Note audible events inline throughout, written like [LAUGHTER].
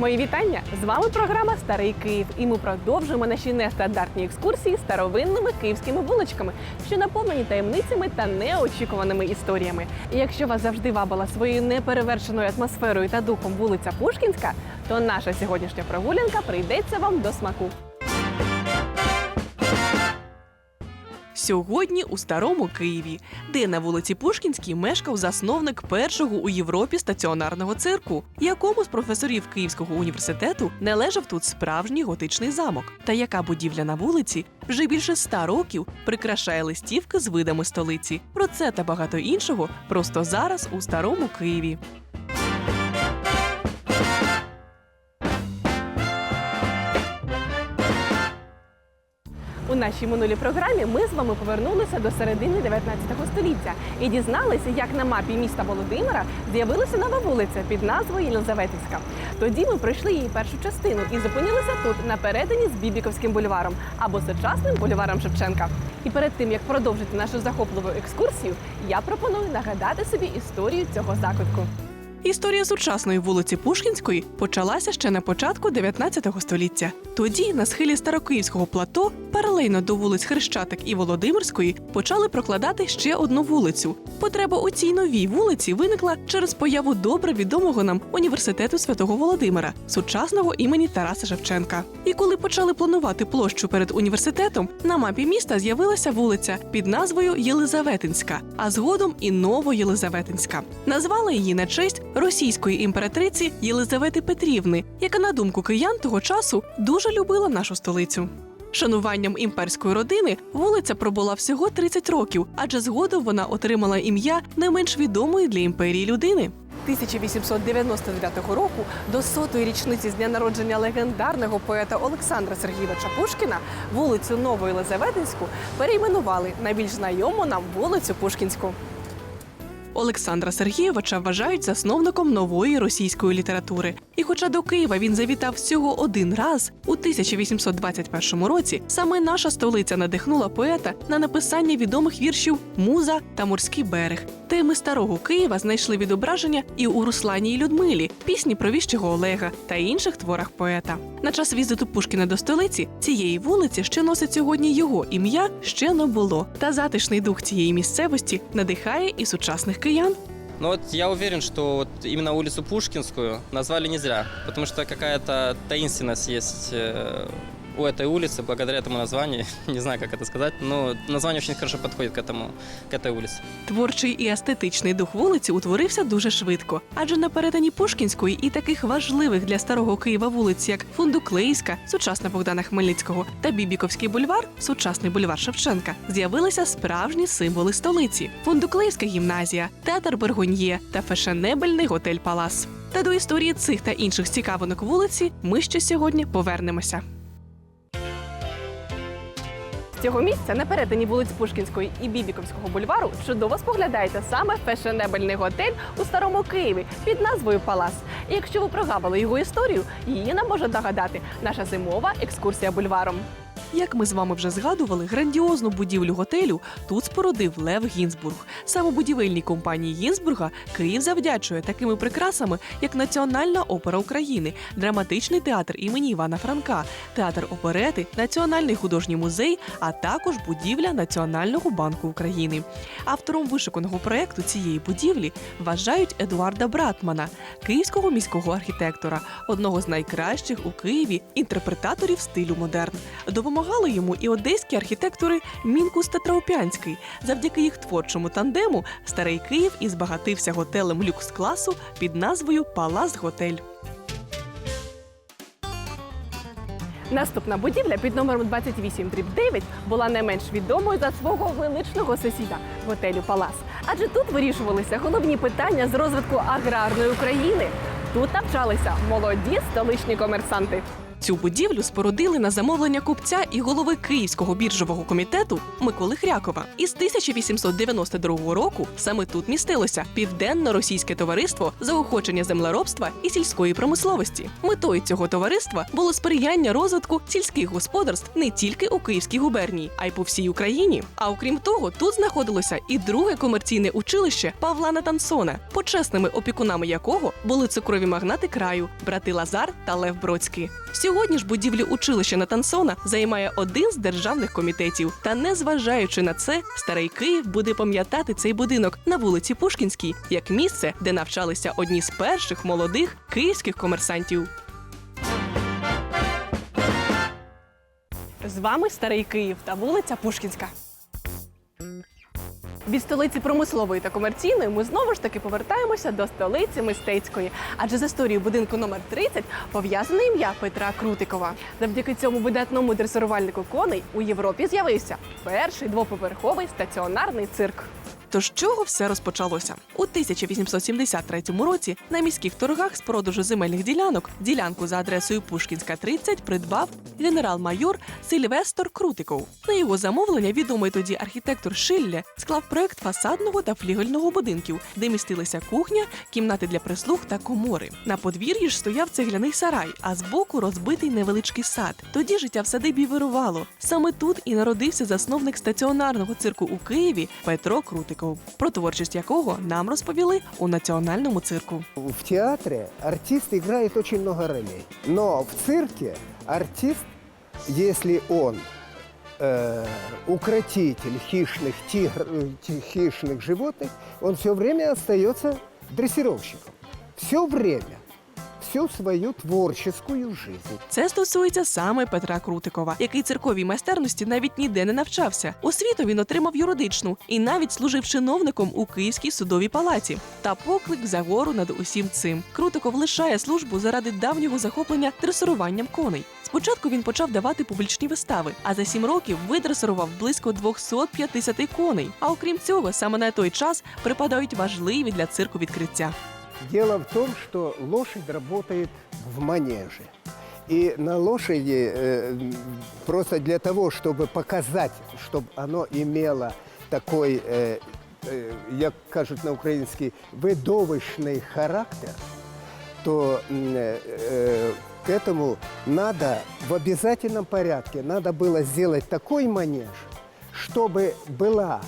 Мої вітання! З вами програма Старий Київ, і ми продовжуємо наші нестандартні екскурсії старовинними київськими вуличками, що наповнені таємницями та неочікуваними історіями. І якщо вас завжди вабила своєю неперевершеною атмосферою та духом вулиця Пушкінська, то наша сьогоднішня прогулянка прийдеться вам до смаку. Сьогодні у старому Києві, де на вулиці Пушкінській мешкав засновник першого у Європі стаціонарного цирку, якому з професорів Київського університету належав тут справжній готичний замок. Та яка будівля на вулиці вже більше ста років прикрашає листівки з видами столиці. Про це та багато іншого просто зараз у старому Києві. Нашій минулій програмі ми з вами повернулися до середини 19 століття і дізналися, як на мапі міста Володимира з'явилася нова вулиця під назвою Єлизаветівська. Тоді ми пройшли її першу частину і зупинилися тут на перетині з Бібіковським бульваром або сучасним бульваром Шевченка. І перед тим як продовжити нашу захопливу екскурсію, я пропоную нагадати собі історію цього закутку. Історія сучасної вулиці Пушкінської почалася ще на початку 19 століття. Тоді на схилі Старокиївського плато, паралельно до вулиць Хрещатик і Володимирської, почали прокладати ще одну вулицю. Потреба у цій новій вулиці виникла через появу добре відомого нам університету святого Володимира, сучасного імені Тараса Шевченка. І коли почали планувати площу перед університетом, на мапі міста з'явилася вулиця під назвою Єлизаветинська, а згодом і Новоєлизаветинська. Назвали її на честь російської імператриці Єлизавети Петрівни, яка, на думку киян того часу, дуже любила нашу столицю. Шануванням імперської родини вулиця пробула всього 30 років, адже згодом вона отримала ім'я не менш відомої для імперії людини. 1899 року до сотої річниці з дня народження легендарного поета Олександра Сергійовича Пушкіна вулицю Новоєлизаветинську перейменували на більш знайому нам вулицю Пушкінську. Олександра Сергійовича вважають засновником нової російської літератури. І хоча до Києва він завітав всього один раз у 1821 році, саме наша столиця надихнула поета на написання відомих віршів Муза та Морський берег. Теми старого Києва знайшли відображення і у Руслані і Людмилі, пісні про віщого Олега та інших творах поета. На час візиту Пушкіна до столиці цієї вулиці, що носить сьогодні його ім'я, ще не було. Та затишний дух цієї місцевості надихає і сучасних киян. Ну вот я уверен, что вот именно улицу Пушкинскую назвали не зря, потому что какая-то таинственность есть э, у этой улицы благодаря этому названию. [LAUGHS] Не знаю, как это сказать, но название очень хорошо подходит к этому, к этой улице. Творчий і естетичний дух вулиці утворився дуже швидко, адже на перетині Пушкінської і таких важливих для старого Києва вулиць, як Фундуклейська, сучасна Богдана Хмельницького, та Бібіковський бульвар, сучасний бульвар Шевченка, з'явилися справжні символи столиці: Фундуклейська гімназія, театр Бергоньє та фешенебельний готель Палас. Та до історії цих та інших цікавинок вулиці ми ще сьогодні повернемося. Цього місця на перетині вулиць Пушкінської і Бібіковського бульвару чудово споглядаєте саме фешенебельний готель у старому Києві під назвою Палас. І якщо ви прогавили його історію, її нам може догадати наша зимова екскурсія бульваром. Як ми з вами вже згадували, грандіозну будівлю готелю тут спорудив Лев Гінзбург. Саме будівельній компанії Гінзбурга Київ завдячує такими прикрасами, як Національна опера України, драматичний театр імені Івана Франка, театр оперети, Національний художній музей, а також будівля Національного банку України. Автором вишуканого проекту цієї будівлі вважають Едуарда Братмана, київського міського архітектора, одного з найкращих у Києві інтерпретаторів стилю модерн. Допомагали йому і одеські архітектори Мінкус та Траупянський. Завдяки їх творчому тандему старий Київ і збагатився готелем люкс класу під назвою Палас Готель. Наступна будівля під номером 28 9 була не менш відомою за свого величного сусіда готелю Палас. Адже тут вирішувалися головні питання з розвитку аграрної України. Тут навчалися молоді столичні комерсанти. Цю будівлю спорудили на замовлення купця і голови Київського біржового комітету Миколи Хрякова. Із 1892 року саме тут містилося південно-російське товариство заохочення землеробства і сільської промисловості. Метою цього товариства було сприяння розвитку сільських господарств не тільки у Київській губернії, а й по всій Україні. А окрім того, тут знаходилося і друге комерційне училище Павла Натансона, почесними опікунами якого були цукрові магнати краю, брати Лазар та Лев Бродський. Сьогодні ж будівлю училища Натансона займає один з державних комітетів. Та незважаючи на це, старий Київ буде пам'ятати цей будинок на вулиці Пушкінській як місце, де навчалися одні з перших молодих київських комерсантів. З вами старий Київ та вулиця Пушкінська. Від столиці промислової та комерційної ми знову ж таки повертаємося до столиці мистецької, адже з історією будинку номер 30 пов'язане ім'я Петра Крутикова. Завдяки цьому видатному дресирувальнику коней у Європі з'явився перший двоповерховий стаціонарний цирк. То з чого все розпочалося? У 1873 році на міських торгах з продажу земельних ділянок ділянку за адресою Пушкінська 30 придбав генерал-майор Сильвестр Крутиков. На його замовлення відомий тоді архітектор Шилле склав проект фасадного та флігельного будинків, де містилися кухня, кімнати для прислуг та комори. На подвір'ї ж стояв цегляний сарай, а збоку розбитий невеличкий сад. Тоді життя в садибі вирувало. Саме тут і народився засновник стаціонарного цирку у Києві Петро Крутиков, про творчість якого нам розповіли у національному цирку. В театре артист играет очень много ролей. Но в цирке артист, если он э, укротитель хищных, тигр, э, ти- хищных животных, он все время остается дрессировщиком. Все время. Всю свою творческую жизнь. Це стосується саме Петра Крутикова, який цирковій майстерності навіть ніде не навчався. Освіту він отримав юридичну і навіть служив чиновником у Київській судовій палаті. Та поклик загору над усім цим. Крутиков лишає службу заради давнього захоплення дресируванням коней. Спочатку він почав давати публічні вистави, а за сім років видресирував близько 250 коней. А окрім цього, саме на той час припадають важливі для цирку відкриття. Дело в том, что лошадь работает в манеже. И на лошади э, просто для того, чтобы показать, чтобы оно имело такой, э, э, як кажуть на українській, видовищний характер, то м, э, к этому надо в обязательном порядке, надо было сделать такой манеж, чтобы была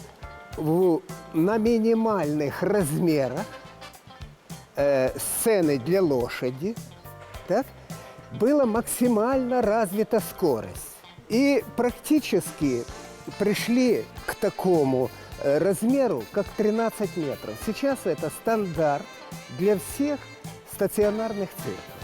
в- на минимальных размерах э, сцены для лошади, так, была максимально развита скорость. И практически пришли к такому э, размеру, как 13 метров. Сейчас это стандарт для всех стаціонарних цирків.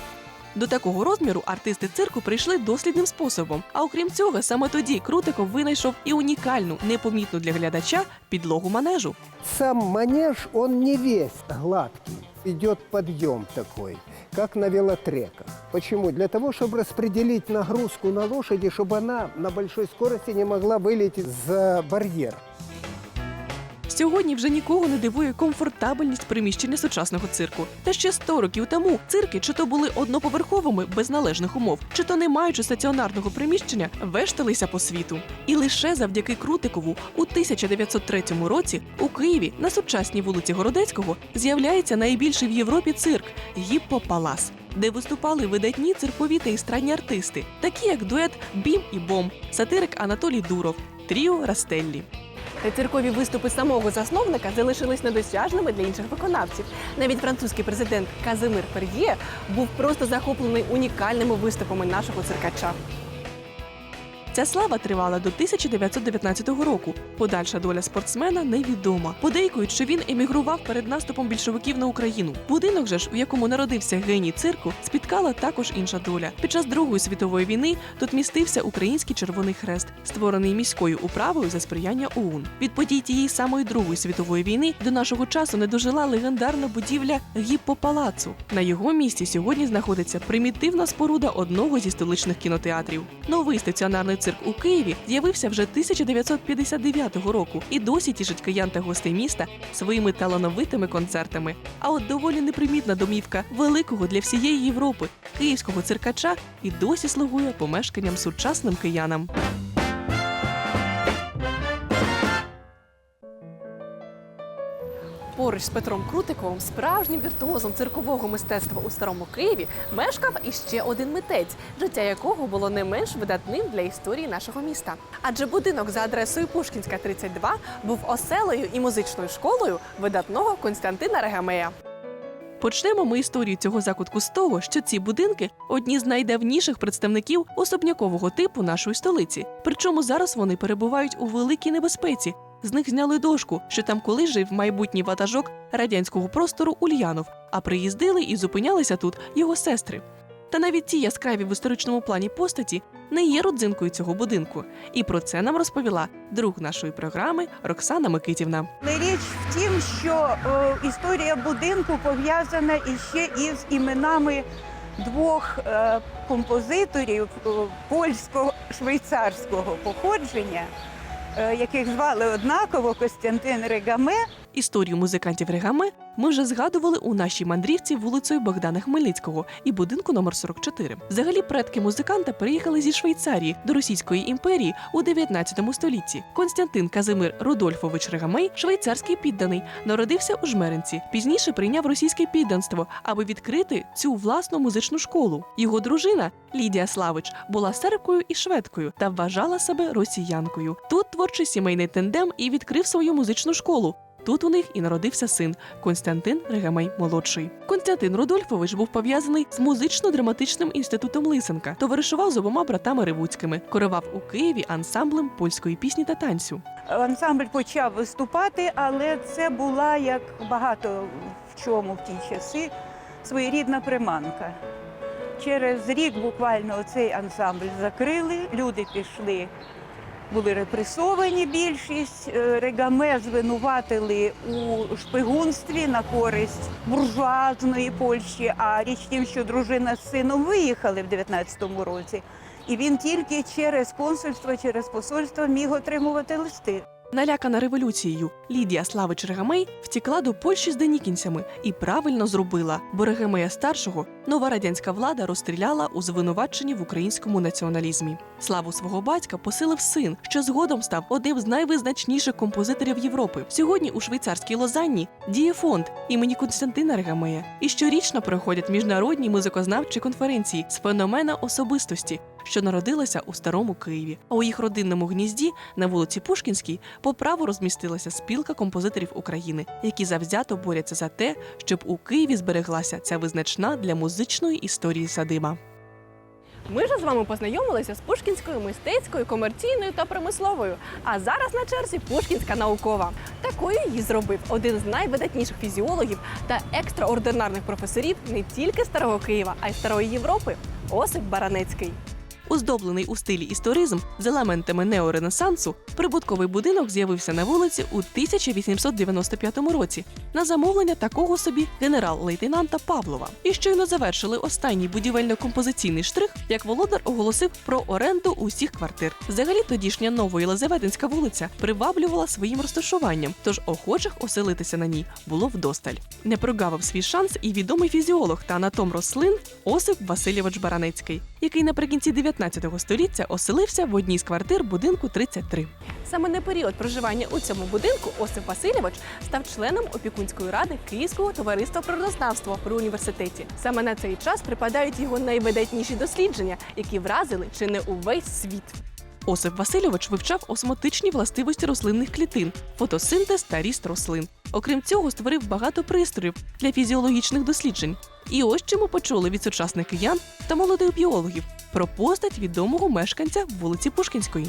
До такого розміру артисти цирку прийшли дослідним способом. А окрім цього, саме тоді Крутиков винайшов і унікальну, непомітну для глядача підлогу манежу. Сам манеж, он не весь гладкий. Идет подъем такой, как на велотреках. Почему? Для того, чтобы распределить нагрузку на лошади, чтобы она на большой скорости не могла вылететь за барьер. Сьогодні вже нікого не дивує комфортабельність приміщення сучасного цирку. Та ще 100 років тому цирки чи то були одноповерховими без належних умов, чи то не маючи стаціонарного приміщення, вешталися по світу. І лише завдяки Крутикову у 1903 році у Києві на сучасній вулиці Городецького з'являється найбільший в Європі цирк Гіппопалас. Де виступали видатні циркові та естрадні артисти, такі як дует Бім і Бом, сатирик Анатолій Дуров, Тріо Растеллі. Та циркові виступи самого засновника залишились недосяжними для інших виконавців. Навіть французький президент Казимир Пер'є був просто захоплений унікальними виступами нашого циркача. Ця слава тривала до 1919 року. Подальша доля спортсмена невідома. Подейкують, що він емігрував перед наступом більшовиків на Україну. Будинок же ж, у якому народився геній цирку, спіткала також інша доля. Під час Другої світової війни тут містився український Червоний Хрест, створений міською управою за сприяння ОУН. Від подій тієї самої Другої світової війни до нашого часу не дожила легендарна будівля Гіппопалацу. На його місці сьогодні знаходиться примітивна споруда одного зі столичних кінотеатрів. Новий стаціонарний цирк цирк у Києві з'явився вже 1959 року і досі тішить киян та гостей міста своїми талановитими концертами. А от доволі непримітна домівка великого для всієї Європи київського циркача і досі слугує помешканням сучасним киянам. Поруч з Петром Крутиковим, справжнім віртуозом циркового мистецтва у старому Києві, мешкав іще один митець, життя якого було не менш видатним для історії нашого міста. Адже будинок за адресою Пушкінська, 32 був оселею і музичною школою видатного Константина Регамея. Почнемо ми історію цього закутку з того, що ці будинки одні з найдавніших представників особнякового типу нашої столиці. Причому зараз вони перебувають у великій небезпеці. З них зняли дошку, що там колись жив майбутній ватажок радянського простору Ульянов, а приїздили і зупинялися тут його сестри. Та навіть ті яскраві в історичному плані постаті не є родзинкою цього будинку. І про це нам розповіла друг нашої програми Роксана Микитівна. Річ в тім, що е, історія будинку пов'язана іще із іменами двох е, композиторів польсько-швейцарського походження, яких звали однаково Костянтин Регаме Історію музикантів Регаме ми вже згадували у нашій мандрівці вулицею Богдана Хмельницького і будинку номер 44. Взагалі, предки музиканта переїхали зі Швейцарії до Російської імперії у 19 столітті. Константин Казимир Рудольфович Регамей, швейцарський підданий, народився у Жмеринці. Пізніше прийняв російське підданство, аби відкрити цю власну музичну школу. Його дружина Лідія Славич була сербкою і шведкою та вважала себе росіянкою. Тут творчий сімейний тендем і відкрив свою музичну школу. Тут у них і народився син Константин Регамей молодший. Константин Рудольфович був пов'язаний з музично-драматичним інститутом Лисенка, товаришував з обома братами Ревуцькими, керував у Києві ансамблем польської пісні та танцю. ансамбль почав виступати, але це була як багато в чому в ті часи своєрідна приманка. Через рік буквально цей ансамбль закрили, люди пішли, були репресовані більшість. Е, Регаме звинуватили у шпигунстві на користь буржуазної Польщі. А річ тим, що дружина з сином виїхали в 19-му році. І він тільки через консульство, через посольство міг отримувати листи. Налякана революцією, Лідія Славич Регамей втікла до Польщі з денікінцями і правильно зробила, бо Регамея старшого нова радянська влада розстріляла у звинуваченні в українському націоналізмі. Славу свого батька посилив син, що згодом став одним з найвизначніших композиторів Європи. Сьогодні у швейцарській Лозанні діє фонд імені Константина Регамея. І щорічно проходять міжнародні музикознавчі конференції з феномена особистості, що народилася у старому Києві. А у їх родинному гнізді на вулиці Пушкінській по праву розмістилася спілка композиторів України, які завзято борються за те, щоб у Києві збереглася ця визначна для музичної історії садиба. Ми ж з вами познайомилися з Пушкінською мистецькою, комерційною та промисловою. А зараз на черзі Пушкінська наукова. Такою її зробив один з найвидатніших фізіологів та екстраординарних професорів не тільки старого Києва, а й старої Європи Осип Баранецький. Оздоблений у стилі історизм з елементами неоренесансу, прибутковий будинок з'явився на вулиці у 1895 році на замовлення такого собі генерал-лейтенанта Павлова. І щойно завершили останній будівельно-композиційний штрих, як володар оголосив про оренду усіх квартир. Взагалі тодішня новоєлизаветинська вулиця приваблювала своїм розташуванням, тож охочих оселитися на ній було вдосталь. Не прогавив свій шанс і відомий фізіолог та анатом рослин Осип Васильович Баранецький, який наприкінці 19 століття оселився в одній з квартир будинку 33. Саме на період проживання у цьому будинку Осип Васильович став членом опікунської ради Київського товариства природознавства при університеті. Саме на цей час припадають його найвидатніші дослідження, які вразили чи не увесь світ. Осип Васильович вивчав осмотичні властивості рослинних клітин, фотосинтез та ріст рослин. Окрім цього, створив багато пристроїв для фізіологічних досліджень. І ось чому почули від сучасних киян та молодих біологів про постать відомого мешканця вулиці Пушкінської.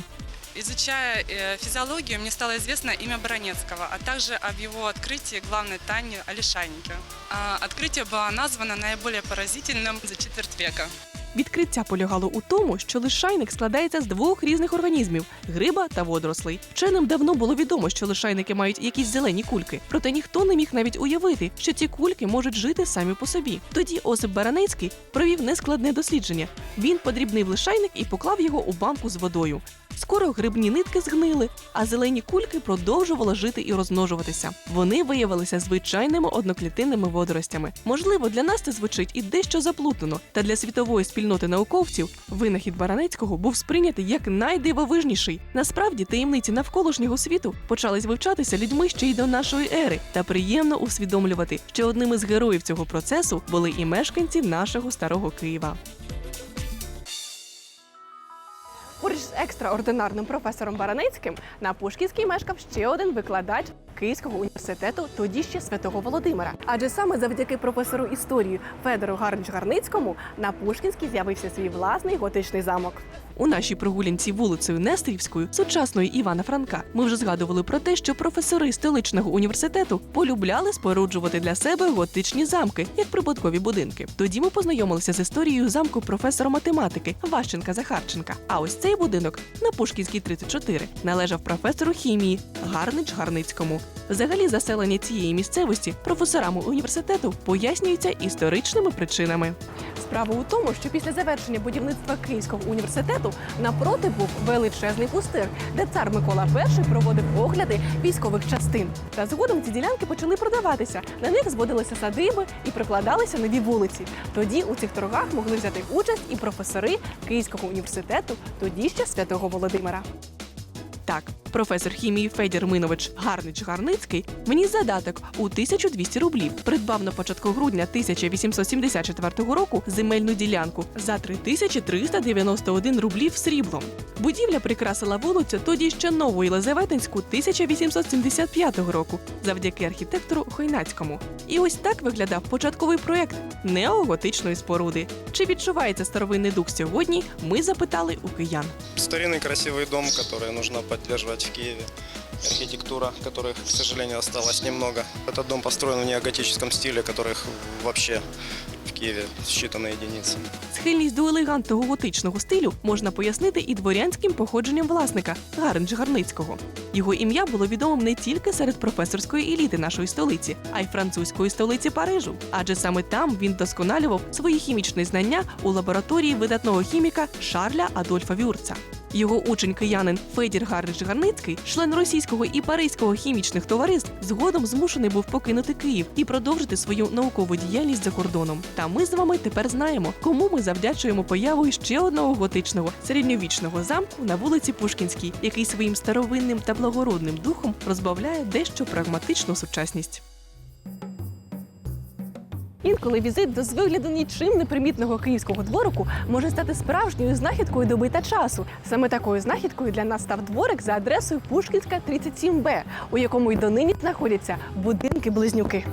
Изучая э, физиологию, мне стало известно имя Баранецкого, а также об его открытии главной тайне о лишайнике. А, Открытие было названо наиболее поразительным за четверть века. Відкриття полягало у тому, що лишайник складається з двох різних організмів гриба та водорослей. Вченим давно було відомо, що лишайники мають якісь зелені кульки, проте ніхто не міг навіть уявити, що ці кульки можуть жити самі по собі. Тоді Осип Баранецький провів нескладне дослідження. Він подрібнив лишайник і поклав його у банку з водою. Скоро грибні нитки згнили, а зелені кульки продовжували жити і розмножуватися. Вони виявилися звичайними одноклітинними водоростями. Можливо, для нас це звучить і дещо заплутано, та для світової спільноти науковців винахід Баранецького був сприйнятий як найдивовижніший. Насправді таємниці навколишнього світу почались вивчатися людьми ще й до нашої ери, та приємно усвідомлювати, що одним із героїв цього процесу були і мешканці нашого старого Києва. Поруч з екстраординарним професором Баранецьким на Пушкінській мешкав ще один викладач Київського університету, тоді ще святого Володимира. Адже саме завдяки професору історії Федору Гарнич Гарницькому на Пушкінській з'явився свій власний готичний замок. У нашій прогулянці вулицею Нестерівською, сучасної Івана Франка, ми вже згадували про те, що професори столичного університету полюбляли споруджувати для себе готичні замки, як прибуткові будинки. Тоді ми познайомилися з історією замку професора математики Ващенка Захарченка. А ось цей будинок на Пушкінській 34 належав професору хімії Гарнич Гарницькому. Взагалі, заселення цієї місцевості професорами університету пояснюється історичними причинами. Справа у тому, що після завершення будівництва Київського університету напроти був величезний пустир, де цар Микола І проводив огляди військових частин. Та згодом ці ділянки почали продаватися. На них зводилися садиби і прокладалися нові вулиці. Тоді у цих торгах могли взяти участь і професори Київського університету, тоді ще святого Володимира. Так, професор хімії Федір Минович Гарнич Гарницький вніс задаток у 1200 рублів. Придбав на початку грудня 1874 року земельну ділянку за 3391 рублів сріблом. Будівля прикрасила вулицю тоді ще нову Єлизаветинську 1875 року завдяки архітектору Хойнацькому. І ось так виглядав початковий проект неоготичної споруди. Чи відчувається старовинний дух сьогодні? Ми запитали у киян. Старинный красивый дом, который нужно поддерживать в Киеве. Архитектура, которых, к сожалению, осталось немного. Этот дом построен в неоготическом стиле, которых вообще в Киеве считанные единицы. Схильність до елегантного готичного стилю можна пояснити і дворянським походженням власника Гарнич Гарницького. Його ім'я було відомим не тільки серед професорської еліти нашої столиці, а й французької столиці Парижу. Адже саме там він досконалював свої хімічні знання у лабораторії видатного хіміка Шарля Адольфа Вюрца. Його учень киянин Федір Гарнич Гарницький, член російського і паризького хімічних товариств, згодом змушений був покинути Київ і продовжити свою наукову діяльність за кордоном. Та ми з вами тепер знаємо, кому ми завдячуємо появою ще одного готичного середньовічного замку на вулиці Пушкінській, який своїм старовинним та благородним духом розбавляє дещо прагматичну сучасність. Інколи візит до з вигляду нічим непримітного київського дворику може стати справжньою знахідкою доби та часу. Саме такою знахідкою для нас став дворик за адресою Пушкінська 37Б, у якому й донині знаходяться будинки-близнюки.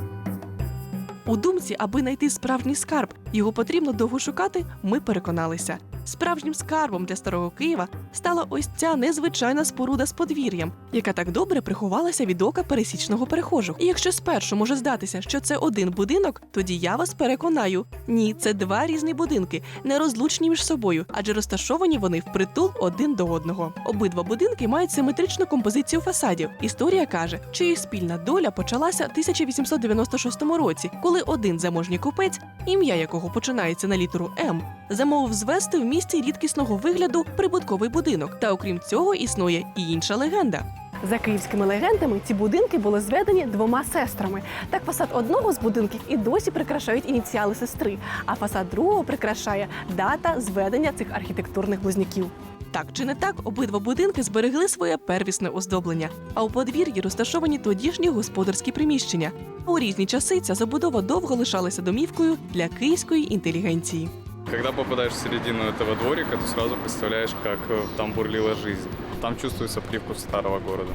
У думці, аби знайти справжній скарб, його потрібно довго шукати. Ми переконалися. Справжнім скарбом для старого Києва стала ось ця незвичайна споруда з подвір'ям, яка так добре приховалася від ока пересічного перехожого. І якщо спершу може здатися, що це один будинок, тоді я вас переконаю: ні, це два різні будинки, нерозлучні між собою, адже розташовані вони впритул один до одного. Обидва будинки мають симетричну композицію фасадів. Історія каже, їх спільна доля почалася в 1896 році, коли один заможній купець, ім'я якого починається на літеру М, замовив звести в місті рідкісного вигляду прибутковий будинок. Та окрім цього існує і інша легенда. За київськими легендами, ці будинки були зведені двома сестрами. Так фасад одного з будинків і досі прикрашають ініціали сестри, а фасад другого прикрашає дата зведення цих архітектурних близнюків. Так чи не так, обидва будинки зберегли своє первісне оздоблення, а у подвір'ї розташовані тодішні господарські приміщення. У різні часи ця забудова довго лишалася домівкою для київської інтелігенції. Когда попадаешь в середину этого дворика, ты сразу представляешь, как э, там бурлила жизнь. Там чувствуется привкус старого города.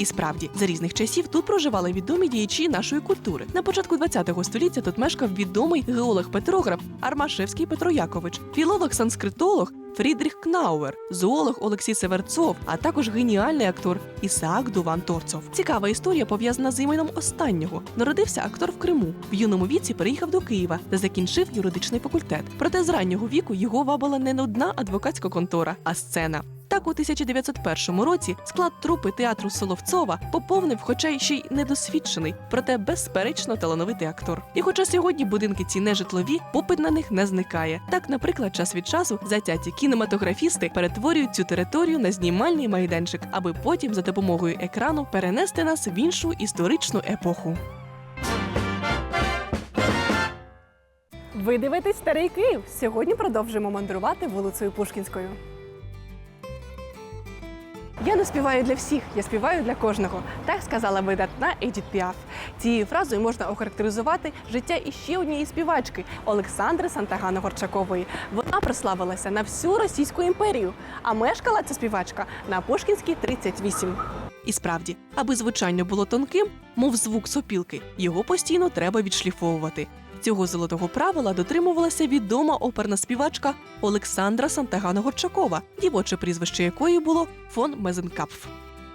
І справді, за різних часів тут проживали відомі діячі нашої культури. На початку ХХ століття тут мешкав відомий геолог-петрограф Армашевський Петро Якович, філолог-санскритолог Фрідріх Кнауер, зоолог Олексій Северцов, а також геніальний актор Ісаак Дуван Торцов. Цікава історія пов'язана з іменем останнього. Народився актор в Криму. В юному віці переїхав до Києва, де закінчив юридичний факультет. Проте з раннього віку його вабила не одна адвокатська контора, а сцена. Так, у 1901 році склад трупи театру Соловцова поповнив, хоча ще й недосвідчений, проте безперечно талановитий актор. І хоча сьогодні будинки ці не житлові, попит на них не зникає. Так, наприклад, час від часу затяті кінематографісти перетворюють цю територію на знімальний майданчик, аби потім за допомогою екрану перенести нас в іншу історичну епоху. Ви дивитесь старий Київ. Сьогодні продовжуємо мандрувати вулицею Пушкінською. Я не співаю для всіх, я співаю для кожного. Так сказала видатна Едіт Піаф. Цією фразою можна охарактеризувати життя іще однієї співачки Олександри Сантагано Горчакової. Вона прославилася на всю Російську імперію, а мешкала ця співачка на Пушкінській 38. І справді, аби звучання було тонким, мов звук сопілки, його постійно треба відшліфовувати. Цього золотого правила дотримувалася відома оперна співачка Олександра Сантагано Горчакова, дівоче прізвище якої було фон Мезенкапф.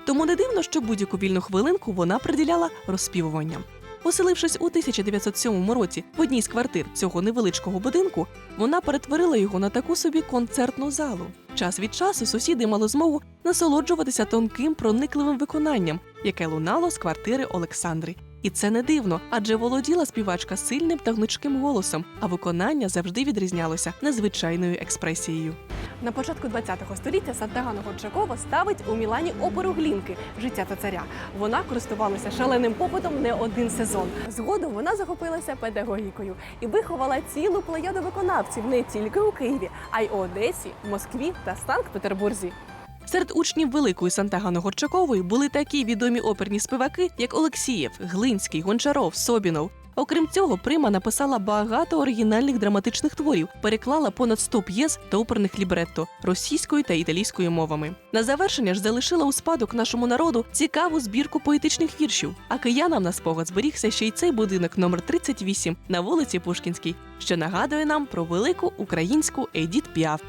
Тому не дивно, що будь-яку вільну хвилинку вона приділяла розспівуванням. Оселившись у 1907 році в одній з квартир цього невеличкого будинку, вона перетворила його на таку собі концертну залу. Час від часу сусіди мали змогу насолоджуватися тонким проникливим виконанням, яке лунало з квартири Олександри. І це не дивно, адже володіла співачка сильним та гнучким голосом, а виконання завжди відрізнялося незвичайною експресією. На початку ХХ століття Сантагано Горчакова ставить у Мілані оперу Глінки Життя та царя. Вона користувалася шаленим попитом не один сезон. Згодом вона захопилася педагогікою і виховала цілу плеяду виконавців не тільки у Києві, а й у Одесі, Москві та Санкт-Петербурзі. Серед учнів великої Сантагано Горчакової були такі відомі оперні співаки, як Олексієв, Глинський, Гончаров, Собінов. Окрім цього, Прима написала багато оригінальних драматичних творів, переклала понад 100 п'єс та оперних лібретто російською та італійською мовами. На завершення ж залишила у спадок нашому народу цікаву збірку поетичних віршів. А киянам на спогад зберігся ще й цей будинок номер 38 на вулиці Пушкінській, що нагадує нам про велику українську Едіт Піаф.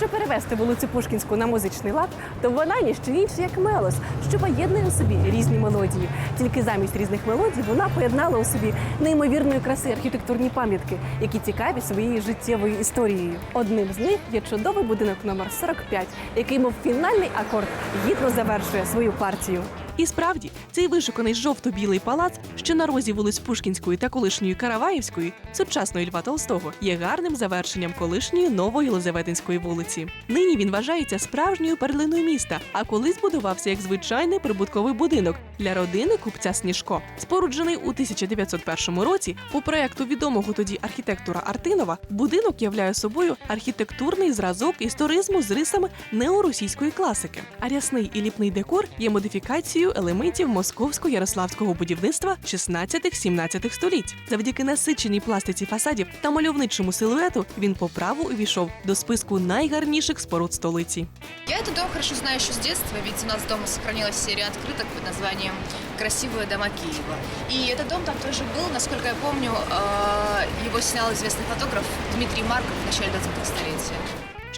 Якщо перевести вулицю Пушкінську на музичний лад, то вона ніщо інше, як мелос, що поєднує у собі різні мелодії. Тільки замість різних мелодій вона поєднала у собі неймовірної краси архітектурні пам'ятки, які цікаві своєю життєвою історією. Одним з них є чудовий будинок номер 45, який, мов фінальний акорд, гідно завершує свою партію. І справді, цей вишуканий жовто-білий палац, що на розі вулиць Пушкінської та колишньої Караваївської, сучасної Льва Толстого, є гарним завершенням колишньої нової Єлизаветинської вулиці. Нині він вважається справжньою перлиною міста, а колись будувався як звичайний прибутковий будинок для родини купця Сніжко. Споруджений у 1901 році по проекту відомого тоді архітектора Артинова, будинок являє собою архітектурний зразок історизму з рисами неоросійської класики. А рясний і ліпний декор є модифікацією елементів московсько-ярославського будівництва 16-17 століть. Завдяки насиченій пластиці фасадів та мальовничому силуету він по праву увійшов до списку найгарніших споруд столиці. Я этот дом хорошо знаю еще с детства, ведь у нас дома сохранилась серия открыток под названием «Красивые дома Киева». И этот дом там тоже был, насколько я помню, э, его снял известный фотограф Дмитрий Марков в начале 20-го столетия.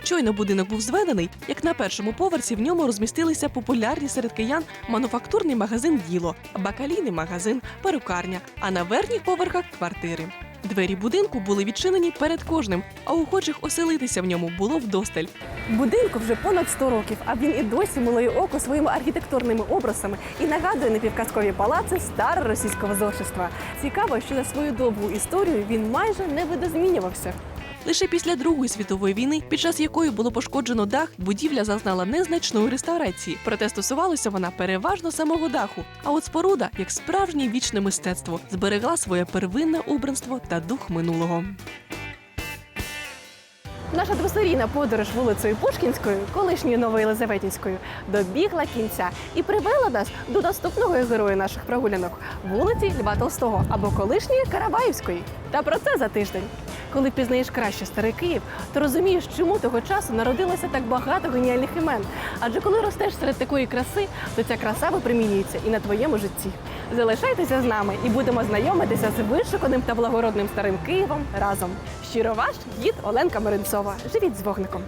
Щойно будинок був зведений, як на першому поверсі в ньому розмістилися популярні серед киян мануфактурний магазин Діло, бакалійний магазин, перукарня, а на верхніх поверхах квартири. Двері будинку були відчинені перед кожним, а охочих оселитися в ньому було вдосталь. Будинку вже понад 100 років, а він і досі милує око своїми архітектурними образами і нагадує напівказкові палаци староросійського зошиства. Цікаво, що за свою довгу історію він майже не видозмінювався. Лише після Другої світової війни, під час якої було пошкоджено дах, будівля зазнала незначної реставрації. Проте стосувалася вона переважно самого даху. А от споруда, як справжнє вічне мистецтво, зберегла своє первинне убранство та дух минулого. Наша двосерійна подорож вулицею Пушкінською, колишньою Новоєлизаветінською, добігла кінця і привела нас до наступного героя наших прогулянок вулиці Льва Толстого або колишньої Караваївської. Та про це за тиждень. Коли пізнаєш краще старий Київ, то розумієш, чому того часу народилося так багато геніальних імен. Адже коли ростеш серед такої краси, то ця краса випромінюється і на твоєму житті. Залишайтеся з нами і будемо знайомитися з вишуканим та благородним старим Києвом разом. Щиро ваш гід Оленка Меренцова. Живіть з вогником.